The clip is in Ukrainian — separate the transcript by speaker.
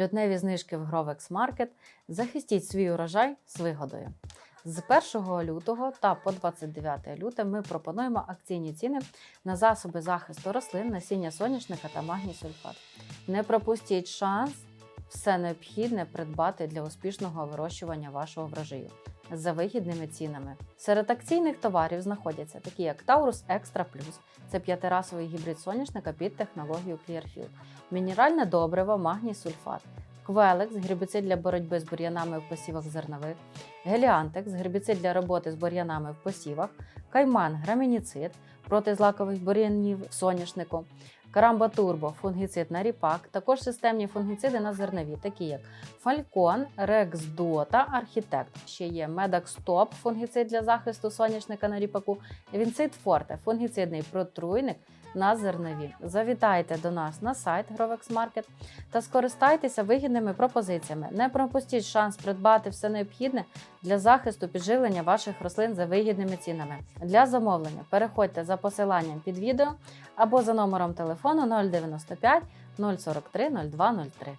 Speaker 1: лютневі знижки в Grovex Market. Захистіть свій урожай з вигодою. З 1 лютого та по 29 люте ми пропонуємо акційні ціни на засоби захисту рослин, насіння соняшника та магній сульфат. Не пропустіть шанс все необхідне придбати для успішного вирощування вашого врожаю. За вигідними цінами. Серед акційних товарів знаходяться такі як Taurus Extra Plus, це п'ятирасовий гібрид соняшника під технологією Clearfield, мінеральне добриво, магній сульфат, Квелекс, гербіцид для боротьби з бур'янами в посівах зернових, Геліантекс, гербіцид для роботи з бур'янами в посівах, Кайман, грамініцид проти злакових бур'янів соняшнику, Карамба Турбо, фунгіцид на ріпак, також системні фунгіциди на зернові, такі як Фалькон, Рекс Дота, Архітект. Ще є Медакс Топ, фунгіцид для захисту соняшника на ріпаку, Вінцид Форте, фунгіцидний протруйник на зернові. Завітайте до нас на сайт Grovex Market та скористайтеся вигідними пропозиціями. Не пропустіть шанс придбати все необхідне для захисту підживлення ваших рослин за вигідними цінами. Для замовлення переходьте за посиланням під відео або за номером телефону 095 043 0203.